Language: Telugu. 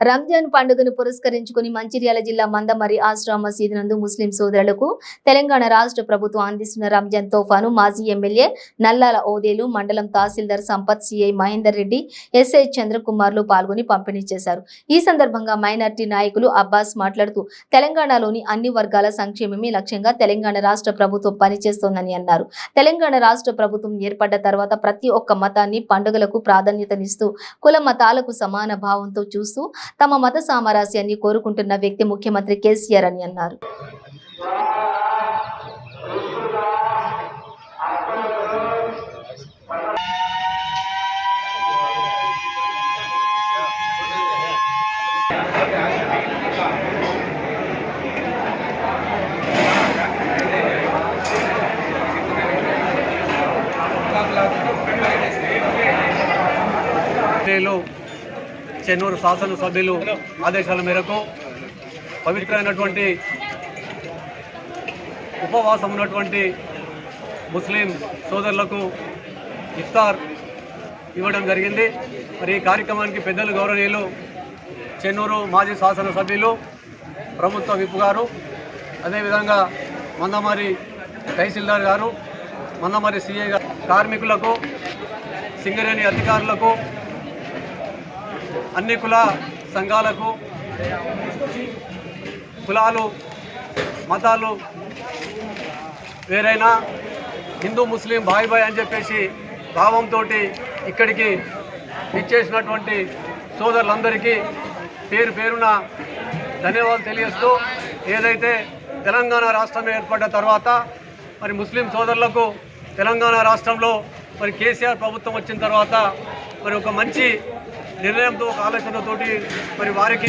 రంజాన్ పండుగను పురస్కరించుకుని మంచిర్యాల జిల్లా మందమరి ఆశ్రమ మసీద్ నందు ముస్లిం సోదరులకు తెలంగాణ రాష్ట్ర ప్రభుత్వం అందిస్తున్న రంజాన్ తోఫాను మాజీ ఎమ్మెల్యే నల్లాల ఓదేలు మండలం తహసీల్దార్ సంపత్ సిఐ మహేందర్ రెడ్డి ఎస్ఐ చంద్రకుమార్లు పాల్గొని పంపిణీ చేశారు. ఈ సందర్భంగా మైనార్టీ నాయకులు అబ్బాస్ మాట్లాడుతూ తెలంగాణలోని అన్ని వర్గాల సంక్షేమమే లక్ష్యంగా తెలంగాణ రాష్ట్ర ప్రభుత్వం పనిచేస్తోందని అన్నారు. తెలంగాణ రాష్ట్ర ప్రభుత్వం ఏర్పడ్డ తర్వాత ప్రతి ఒక్క మతాన్ని పండుగలకు ప్రాధాన్యతనిస్తూ కుల మతాలకు సమాన భావంతో చూస్తూ తమ మత సామరాస్యాన్ని కోరుకుంటున్న వ్యక్తి ముఖ్యమంత్రి కేసీఆర్ అని అన్నారు. ఎమ్మెల్యేలు చెన్నూరు శాసనసభ్యులు ఆదేశాల మేరకు పవిత్రమైనటువంటి ఉపవాసం ఉన్నటువంటి ముస్లిం సోదరులకు ఇఫ్తార్ ఇవ్వడం జరిగింది. మరి ఈ కార్యక్రమానికి పెద్దలు గౌరవనీయులు చెన్నూరు మాజీ శాసనసభ్యులు ప్రభుత్వ విప్ గారు అదేవిధంగా మందమారి తహసీల్దార్ గారు మందమారి సిఐ గారు కార్మికులకు సింగరేణి అధికారులకు అన్ని కుల సంఘాలకు కులాలు మతాలు వేరైనా హిందూ ముస్లిం బాయ్ బాయ్ అని చెప్పేసి భావంతో ఇక్కడికి ఇచ్చేసినటువంటి సోదరులందరికీ పేరు పేరున ధన్యవాదాలు తెలియస్తూ ఏదైతే తెలంగాణ రాష్ట్రం ఏర్పడ్డ తర్వాత మరి ముస్లిం సోదరులకు తెలంగాణ రాష్ట్రంలో మరి కేసీఆర్ ప్రభుత్వం వచ్చిన తర్వాత మరి ఒక మంచి నిర్ణయంతో ఒక ఆలోచనతోటి మరి వారికి